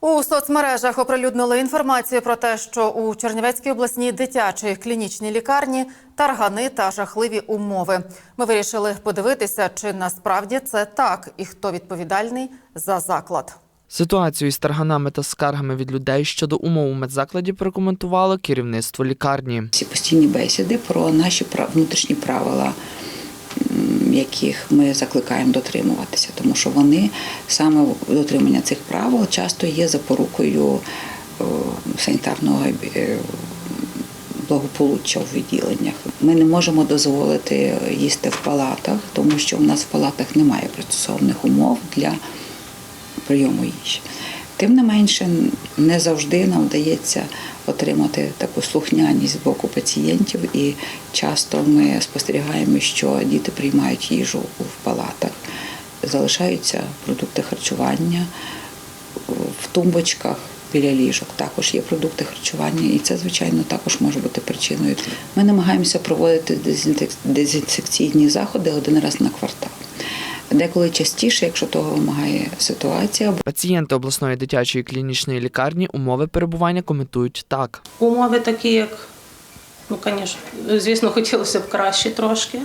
У соцмережах оприлюднили інформацію про те, що у Чернівецькій обласній дитячій клінічній лікарні таргани та жахливі умови. Ми вирішили подивитися, чи насправді це так, і хто відповідальний за заклад. Ситуацію із тарганами та скаргами від людей щодо умов у медзакладі прокоментувало керівництво лікарні. Всі постійні бесіди про наші внутрішні правила, яких ми закликаємо дотримуватися, тому що вони саме дотримання цих правил часто є запорукою е, санітарного е, благополуччя в відділеннях. Ми не можемо дозволити їсти в палатах, тому що в нас в палатах немає пристосованих умов для прийому їжі. Тим не менше, не завжди нам вдається отримати таку слухняність з боку пацієнтів, і часто ми спостерігаємо, що діти приймають їжу в палатах, залишаються продукти харчування в тумбочках. Біля ліжок також є продукти харчування, і це, звичайно, також може бути причиною. Ми намагаємося проводити дезінфекційні заходи один раз на квартал. Деколи частіше, якщо того вимагає ситуація, Пацієнти обласної дитячої клінічної лікарні умови перебування коментують так. Умови такі, як, ну, звісно, звісно, хотілося б краще трошки,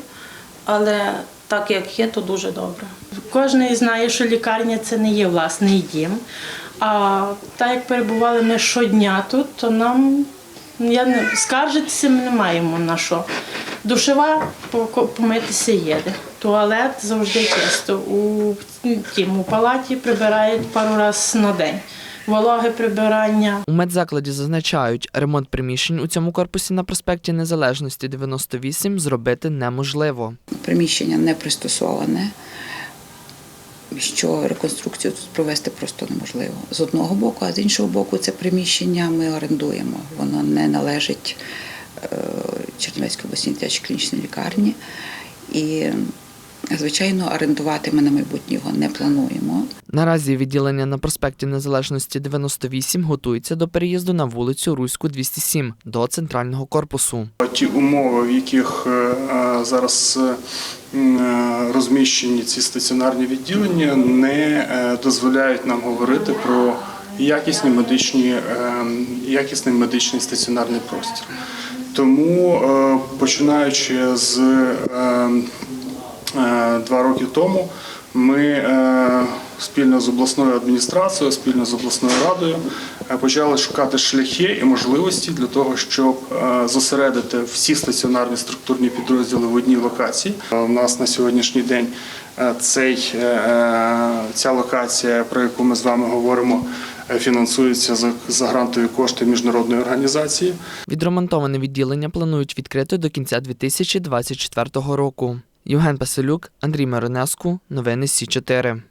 але так як є, то дуже добре. Кожен знає, що лікарня це не є власний дім. А так як перебували ми щодня тут, то нам я не скаржитися ми не маємо на що. Душева поко- помитися є. де. Туалет завжди чисто. У тім у палаті прибирають пару разів на день. Вологе прибирання, У медзакладі зазначають, ремонт приміщень у цьому корпусі на проспекті Незалежності 98 зробити неможливо. приміщення не пристосоване, що реконструкцію тут провести просто неможливо. З одного боку, а з іншого боку, це приміщення ми орендуємо. Воно не належить е, Чернівецькій обласній дитячій клінічній лікарні. І, звичайно, орендувати ми на майбутнє його не плануємо. Наразі відділення на проспекті Незалежності 98 готується до переїзду на вулицю Руську 207 до центрального корпусу. Ті умови, в яких е, е, зараз е, розміщені ці стаціонарні відділення, не дозволяють нам говорити про якісні медичні, якісний медичний стаціонарний простір. Тому, е, починаючи з е, е, два роки тому, ми спільно з обласною адміністрацією, спільно з обласною радою почали шукати шляхи і можливості для того, щоб зосередити всі стаціонарні структурні підрозділи в одній локації. У нас на сьогоднішній день цей, ця локація, про яку ми з вами говоримо, фінансується за, за грантові кошти міжнародної організації. Відремонтоване відділення планують відкрити до кінця 2024 року. Євген Пасилюк, Андрій Миронеску. Новини Сі 4